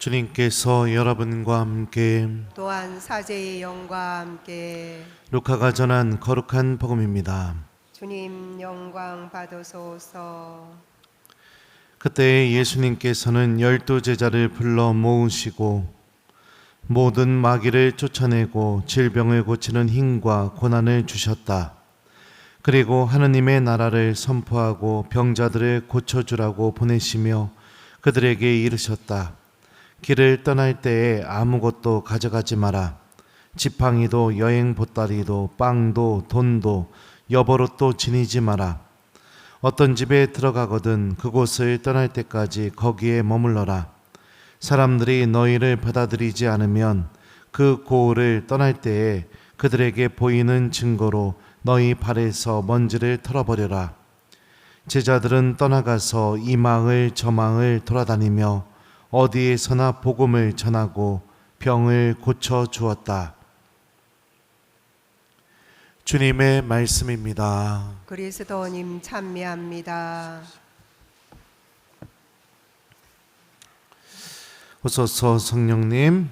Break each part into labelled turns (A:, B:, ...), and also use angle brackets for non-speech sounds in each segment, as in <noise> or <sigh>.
A: 주님께서 여러분과 함께
B: 또한 사제의 영과 함께
A: 루카가 전한 거룩한 복음입니다.
B: 주님 영광 받으소서
A: 그때 예수님께서는 열두 제자를 불러 모으시고 모든 마귀를 쫓아내고 질병을 고치는 힘과 고난을 주셨다. 그리고 하느님의 나라를 선포하고 병자들을 고쳐주라고 보내시며 그들에게 이르셨다. 길을 떠날 때에 아무것도 가져가지 마라. 지팡이도 여행 보따리도 빵도 돈도 여벌옷도 지니지 마라. 어떤 집에 들어가거든 그곳을 떠날 때까지 거기에 머물러라. 사람들이 너희를 받아들이지 않으면 그 고을을 떠날 때에 그들에게 보이는 증거로 너희 발에서 먼지를 털어버려라. 제자들은 떠나가서 이 망을 저 망을 돌아다니며 어디에서나 복음을 전하고 병을 고쳐 주었다. 주님의 말씀입니다.
B: 그리스도님 찬미합니다
A: 오소서 성령님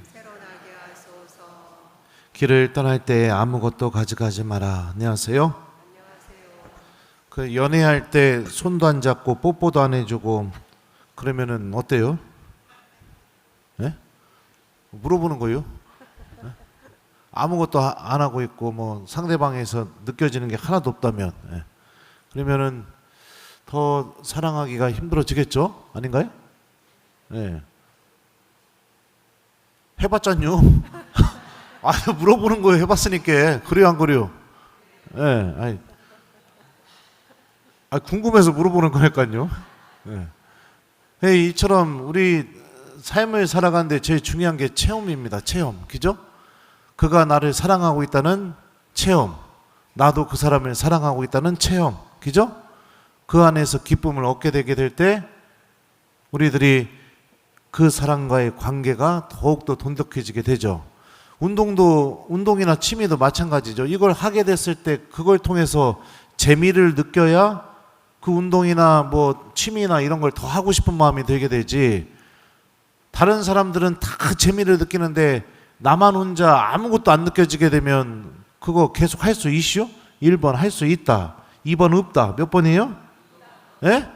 A: 길을 떠날 때 아무것도 가져가지 마라. 안녕하세요. 그 연애할 때 손도 안 잡고 뽀뽀도 안 해주고 그러면은 어때요? 예? 물어보는 거요? 예? 아무것도 하- 안 하고 있고 뭐 상대방에서 느껴지는 게 하나도 없다면 예. 그러면은 더 사랑하기가 힘들어지겠죠? 아닌가요? 예. 해봤잖요. <laughs> 아, 물어보는 거예요. 해봤으니까. 그래요, 안 그래요? 예, 아니. 아, 궁금해서 물어보는 거니까요. 예. 예, 이처럼 우리 삶을 살아가는데 제일 중요한 게 체험입니다. 체험. 그죠? 그가 나를 사랑하고 있다는 체험. 나도 그 사람을 사랑하고 있다는 체험. 그죠? 그 안에서 기쁨을 얻게 되게 될 때 우리들이 그 사람과의 관계가 더욱더 돈독해지게 되죠. 운동도 운동이나 취미도 마찬가지죠. 이걸 하게 됐을 때 그걸 통해서 재미를 느껴야 그 운동이나 뭐 취미나 이런 걸 더 하고 싶은 마음이 들게 되지. 다른 사람들은 다그 재미를 느끼는데 나만 혼자 아무것도 안 느껴지게 되면 그거 계속 할 수 있슈? 1번 할 수 있다. 2번 없다. 몇 번이에요? 예?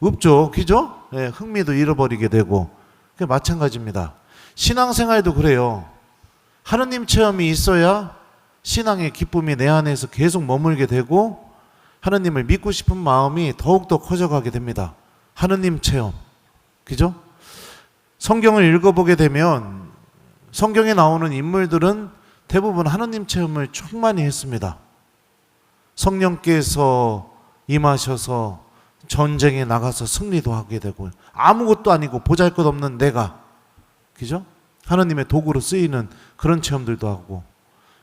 A: 없죠. 그죠? 예, 흥미도 잃어버리게 되고. 그 마찬가지입니다. 신앙생활도 그래요. 하느님 체험이 있어야 신앙의 기쁨이 내 안에서 계속 머물게 되고 하느님을 믿고 싶은 마음이 더욱더 커져가게 됩니다. 하느님 체험. 그죠? 성경을 읽어보게 되면 성경에 나오는 인물들은 대부분 하느님 체험을 충만히 했습니다. 성령께서 임하셔서 전쟁에 나가서 승리도 하게 되고 아무것도 아니고 보잘 것 없는 내가 그죠? 하나님의 도구로 쓰이는 그런 체험들도 하고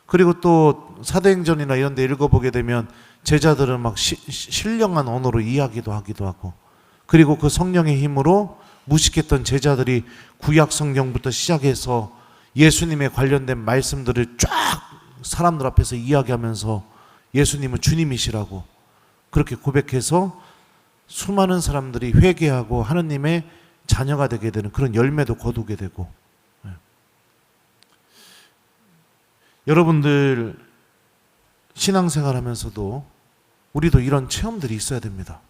A: 그리고 또 사도행전이나 이런 데 읽어보게 되면 제자들은 막 시, 시- 신령한 언어로 이야기도 하기도 하고 그리고 그 성령의 힘으로 무식했던 제자들이 구약 성경부터 시작해서 예수님에 관련된 말씀들을 쫙 사람들 앞에서 이야기하면서 예수님은 주님이시라고 그렇게 고백해서 수많은 사람들이 회개하고 하느님의 자녀가 되게 되는 그런 열매도 거두게 되고 예. 여러분들 신앙생활 하면서도 우리도 이런 체험들이 있어야 됩니다.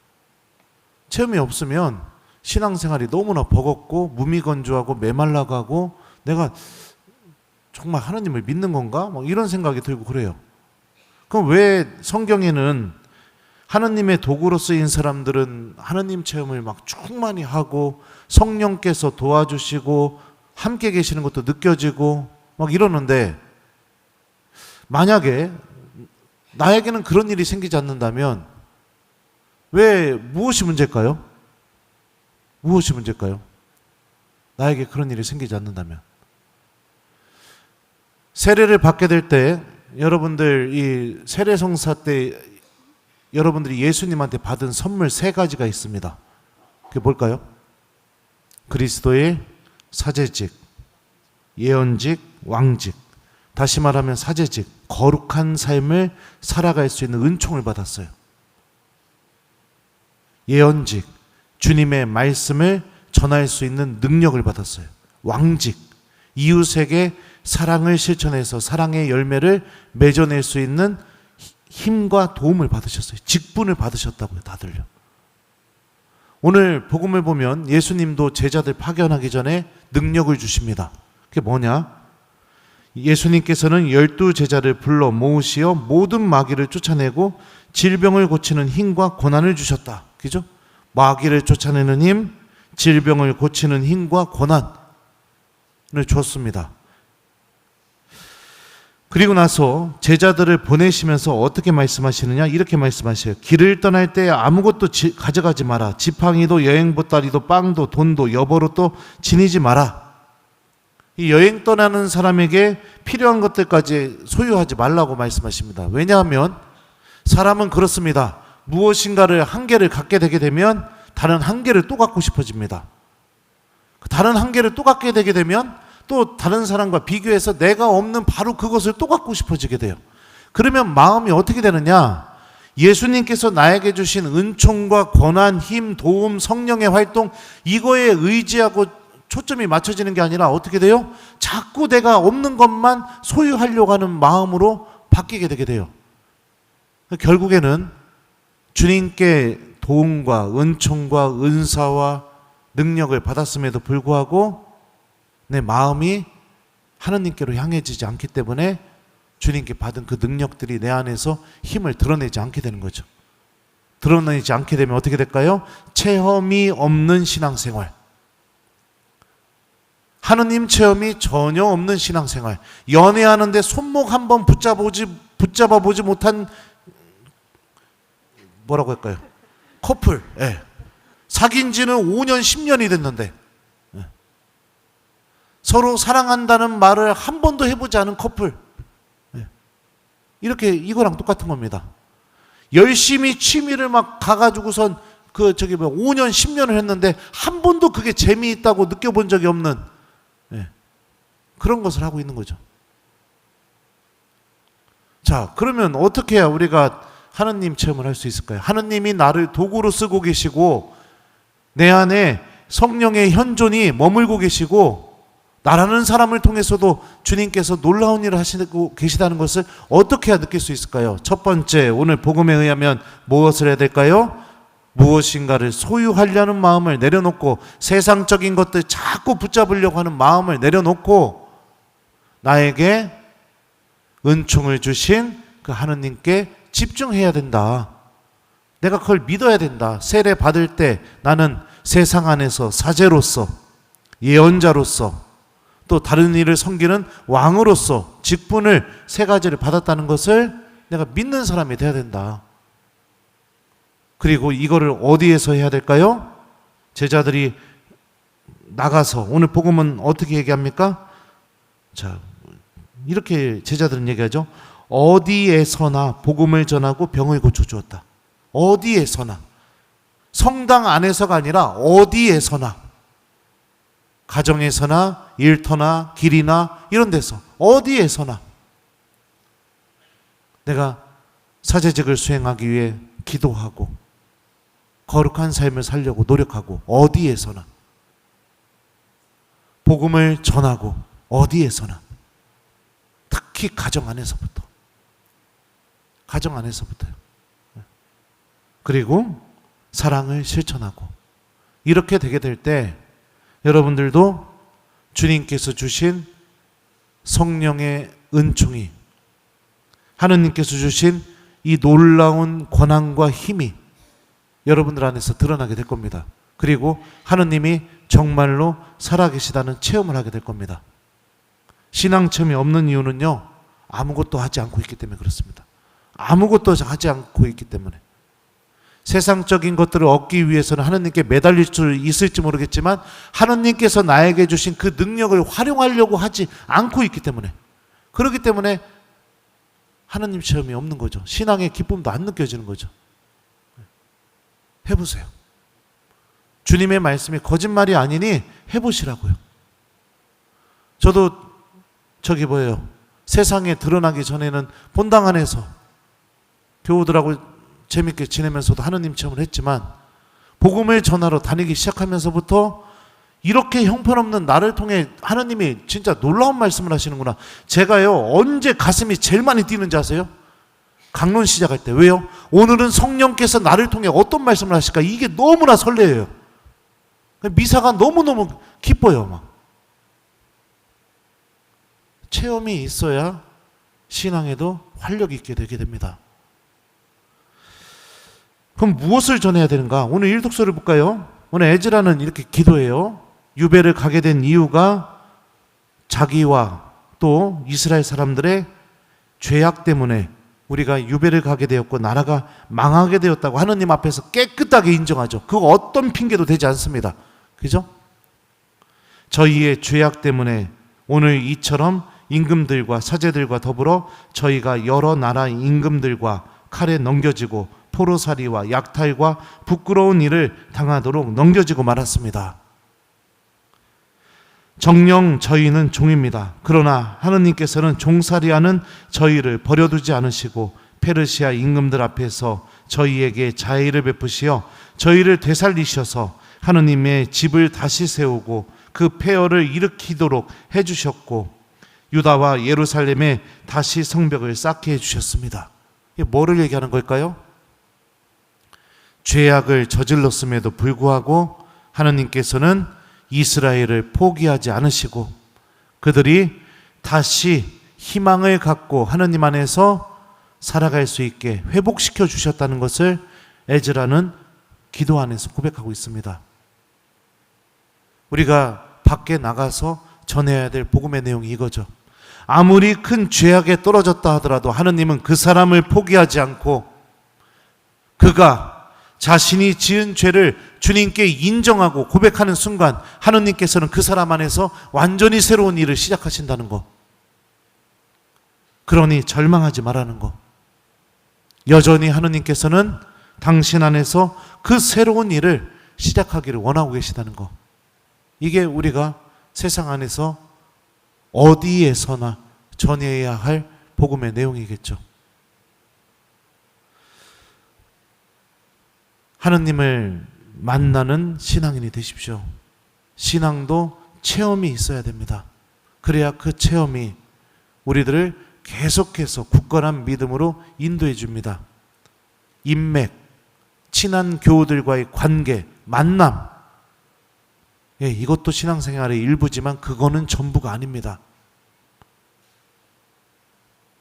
A: 체험이 없으면 신앙생활이 너무나 버겁고 무미건조하고 메말라가고 내가 정말 하나님을 믿는 건가? 뭐 이런 생각이 들고 그래요. 그럼 왜 성경에는 하나님의 도구로 쓰인 사람들은 하나님 체험을 막 충만히 하고 성령께서 도와주시고 함께 계시는 것도 느껴지고 막 이러는데 만약에 나에게는 그런 일이 생기지 않는다면 왜 무엇이 문제일까요? 무엇이 문제일까요? 나에게 그런 일이 생기지 않는다면 세례를 받게 될 때 여러분들 이 세례 성사 때 여러분들이 예수님한테 받은 선물 세 가지가 있습니다. 그게 뭘까요? 그리스도의 사제직, 예언직, 왕직. 다시 말하면 사제직, 거룩한 삶을 살아갈 수 있는 은총을 받았어요. 예언직, 주님의 말씀을 전할 수 있는 능력을 받았어요. 왕직. 이웃에게 사랑을 실천해서 사랑의 열매를 맺어낼 수 있는 히- 힘과 도움을 받으셨어요. 직분을 받으셨다고요, 다들요. 오늘 복음을 보면 예수님도 제자들 파견하기 전에 능력을 주십니다. 그게 뭐냐? 예수님께서는 열두 제자를 불러 모으시어 모든 마귀를 쫓아내고 질병을 고치는 힘과 고난을 주셨다. 그죠? 마귀를 쫓아내는 힘, 질병을 고치는 힘과 고난을 줬습니다. 그리고 나서 제자들을 보내시면서 어떻게 말씀하시느냐? 이렇게 말씀하셔요. 길을 떠날 때 아무것도 지- 가져가지 마라. 지팡이도 여행 보따리도 빵도 돈도 여보로도 지니지 마라. 이 여행 떠나는 사람에게 필요한 것들까지 소유하지 말라고 말씀하십니다. 왜냐하면 사람은 그렇습니다. 무엇인가를 한 개를 갖게 되게 되면 다른 한 개를 또 갖고 싶어집니다. 그 다른 한 개를 또 갖게 되게 되면 또 다른 사람과 비교해서 내가 없는 바로 그것을 또 갖고 싶어지게 돼요. 그러면 마음이 어떻게 되느냐? 예수님께서 나에게 주신 은총과 권한, 힘, 도움, 성령의 활동 이거에 의지하고 초점이 맞춰지는 게 아니라 어떻게 돼요? 자꾸 내가 없는 것만 소유하려고 하는 마음으로 바뀌게 되게 돼요. 결국에는 주님께 도움과 은총과 은사와 능력을 받았음에도 불구하고 내 마음이 하나님께로 향해지지 않기 때문에 주님께 받은 그 능력들이 내 안에서 힘을 드러내지 않게 되는 거죠. 드러내지 않게 되면 어떻게 될까요? 체험이 없는 신앙생활. 하느님 체험이 전혀 없는 신앙생활. 연애하는데 손목 한번 붙잡아보지, 붙잡아보지 못한 뭐라고 할까요? 커플. 예. 사귄 지는 5년, 10년이 됐는데 예. 서로 사랑한다는 말을 한 번도 해보지 않은 커플. 예. 이렇게 이거랑 똑같은 겁니다. 열심히 취미를 막 가가지고선 그 저기 뭐 5년, 10년을 했는데 한 번도 그게 재미있다고 느껴본 적이 없는 예. 그런 것을 하고 있는 거죠. 자, 그러면 어떻게 해야 우리가 하느님 체험을 할 수 있을까요? 하느님이 나를 도구로 쓰고 계시고 내 안에 성령의 현존이 머물고 계시고 나라는 사람을 통해서도 주님께서 놀라운 일을 하시고 계시다는 것을 어떻게 해야 느낄 수 있을까요? 첫 번째, 오늘 복음에 의하면 무엇을 해야 될까요? 무엇인가를 소유하려는 마음을 내려놓고 세상적인 것들 자꾸 붙잡으려고 하는 마음을 내려놓고 나에게 은총을 주신 그 하느님께 집중해야 된다. 내가 그걸 믿어야 된다. 세례 받을 때 나는 세상 안에서 사제로서 예언자로서 또 다른 일을 섬기는 왕으로서 직분을 세 가지를 받았다는 것을 내가 믿는 사람이 돼야 된다. 그리고 이거를 어디에서 해야 될까요? 제자들이 나가서 오늘 복음은 어떻게 얘기합니까? 자, 이렇게 제자들은 얘기하죠. 어디에서나 복음을 전하고 병을 고쳐 주었다. 어디에서나. 성당 안에서가 아니라 어디에서나. 가정에서나 일터나 길이나 이런 데서 어디에서나. 내가 사제직을 수행하기 위해 기도하고 거룩한 삶을 살려고 노력하고 어디에서나. 복음을 전하고 어디에서나. 특히 가정 안에서부터 가정 안에서부터요. 그리고 사랑을 실천하고 이렇게 되게 될 때 여러분들도 주님께서 주신 성령의 은총이 하느님께서 주신 이 놀라운 권한과 힘이 여러분들 안에서 드러나게 될 겁니다. 그리고 하느님이 정말로 살아계시다는 체험을 하게 될 겁니다. 신앙 체험이 없는 이유는요, 아무것도 하지 않고 있기 때문에 그렇습니다. 아무것도 하지 않고 있기 때문에. 세상적인 것들을 얻기 위해서는 하느님께 매달릴 수 있을지 모르겠지만 하느님께서 나에게 주신 그 능력을 활용하려고 하지 않고 있기 때문에 그렇기 때문에 하느님 체험이 없는 거죠. 신앙의 기쁨도 안 느껴지는 거죠. 해보세요. 주님의 말씀이 거짓말이 아니니 해보시라고요. 저도 저기 뭐예요. 세상에 드러나기 전에는 본당 안에서 교우들하고 재밌게 지내면서도 하느님 체험을 했지만 복음을 전하러 다니기 시작하면서부터 이렇게 형편없는 나를 통해 하나님이 진짜 놀라운 말씀을 하시는구나. 제가요, 언제 가슴이 제일 많이 뛰는지 아세요? 강론 시작할 때. 왜요? 오늘은 성령께서 나를 통해 어떤 말씀을 하실까? 이게 너무나 설레요. 미사가 너무너무 기뻐요, 막. 체험이 있어야 신앙에도 활력 있게 되게 됩니다. 그럼 무엇을 전해야 되는가? 오늘 일독서를 볼까요? 오늘 에즈라는 이렇게 기도해요. 유배를 가게 된 이유가 자기와 또 이스라엘 사람들의 죄악 때문에 우리가 유배를 가게 되었고 나라가 망하게 되었다고 하느님 앞에서 깨끗하게 인정하죠. 그거 어떤 핑계도 되지 않습니다. 그죠? 저희의 죄악 때문에 오늘 이처럼 임금들과 사제들과 더불어 저희가 여러 나라 임금들과 칼에 넘겨지고 포로살이와 약탈과 부끄러운 일을 당하도록 넘겨지고 말았습니다. 정령 저희는 종입니다. 그러나 하느님께서는 종살이하는 저희를 버려두지 않으시고 페르시아 임금들 앞에서 저희에게 자애를 베푸시어 저희를 되살리셔서 하느님의 집을 다시 세우고 그 폐허를 일으키도록 해주셨고 유다와 예루살렘에 다시 성벽을 쌓게 해주셨습니다. 뭐를 얘기하는 걸까요? 죄악을 저질렀음에도 불구하고 하느님께서는 이스라엘을 포기하지 않으시고 그들이 다시 희망을 갖고 하느님 안에서 살아갈 수 있게 회복시켜 주셨다는 것을 에즈라는 기도 안에서 고백하고 있습니다. 우리가 밖에 나가서 전해야 될 복음의 내용이 이거죠. 아무리 큰 죄악에 떨어졌다 하더라도 하느님은 그 사람을 포기하지 않고 그가 자신이 지은 죄를 주님께 인정하고 고백하는 순간 하느님께서는 그 사람 안에서 완전히 새로운 일을 시작하신다는 거. 그러니 절망하지 말라는 거. 여전히 하느님께서는 당신 안에서 그 새로운 일을 시작하기를 원하고 계시다는 거. 이게 우리가 세상 안에서 어디에서나 전해야 할 복음의 내용이겠죠. 하느님을 만나는 신앙인이 되십시오. 신앙도 체험이 있어야 됩니다. 그래야 그 체험이 우리들을 계속해서 굳건한 믿음으로 인도해 줍니다. 인맥, 친한 교우들과의 관계, 만남. 예, 이것도 신앙생활의 일부지만 그거는 전부가 아닙니다.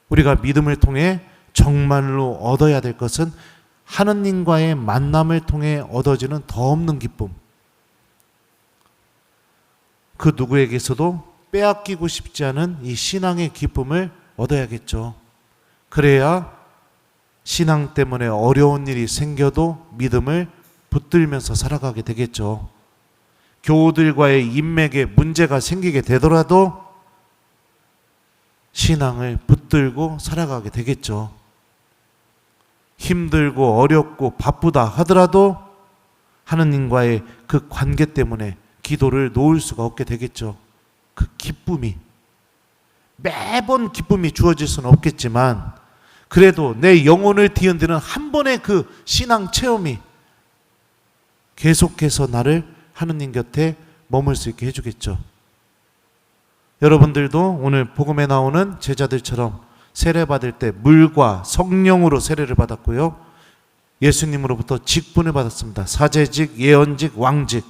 A: 우리가 믿음을 통해 정말로 얻어야 될 것은 하느님과의 만남을 통해 얻어지는 더 없는 기쁨. 그 누구에게서도 빼앗기고 싶지 않은 이 신앙의 기쁨을 얻어야겠죠. 그래야 신앙 때문에 어려운 일이 생겨도 믿음을 붙들면서 살아가게 되겠죠. 교우들과의 인맥에 문제가 생기게 되더라도 신앙을 붙들고 살아가게 되겠죠. 힘들고 어렵고 바쁘다 하더라도 하느님과의 그 관계 때문에 기도를 놓을 수가 없게 되겠죠. 그 기쁨이 매번 기쁨이 주어질 수는 없겠지만 그래도 내 영혼을 뒤흔드는 한 번의 그 신앙 체험이 계속해서 나를 하느님 곁에 머물 수 있게 해주겠죠. 여러분들도 오늘 복음에 나오는 제자들처럼 세례 받을 때 물과 성령으로 세례를 받았고요. 예수님으로부터 직분을 받았습니다. 사제직, 예언직, 왕직.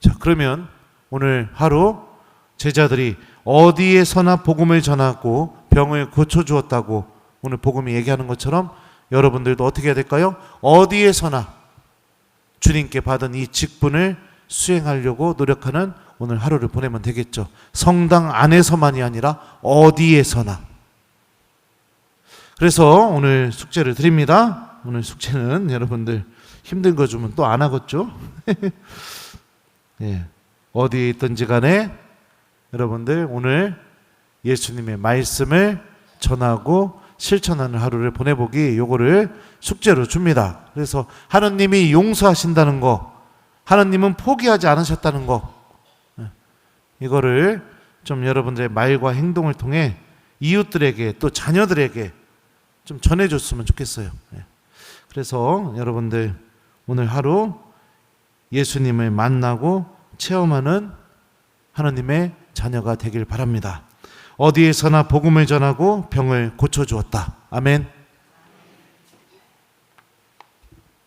A: 자, 그러면 오늘 하루 제자들이 어디에서나 복음을 전하고 병을 고쳐 주었다고 오늘 복음이 얘기하는 것처럼 여러분들도 어떻게 해야 될까요? 어디에서나 주님께 받은 이 직분을 수행하려고 노력하는 오늘 하루를 보내면 되겠죠. 성당 안에서만이 아니라 어디에서나. 그래서 오늘 숙제를 드립니다. 오늘 숙제는 <laughs> 여러분들 힘든 거 주면 또 안 하겠죠? <laughs> 예. 어디에 있든지 간에 여러분들 오늘 예수님의 말씀을 전하고 실천하는 하루를 보내보기 요거를 숙제로 줍니다. 그래서 하느님이 용서하신다는 거, 하느님은 포기하지 않으셨다는 거, 예. 이거를 좀 여러분들의 말과 행동을 통해 이웃들에게 또 자녀들에게 좀 전해줬으면 좋겠어요. 예. 그래서 여러분들 오늘 하루 예수님을 만나고 체험하는 하나님의 자녀가 되길 바랍니다. 어디에서나 복음을 전하고 병을 고쳐 주었다. 아멘.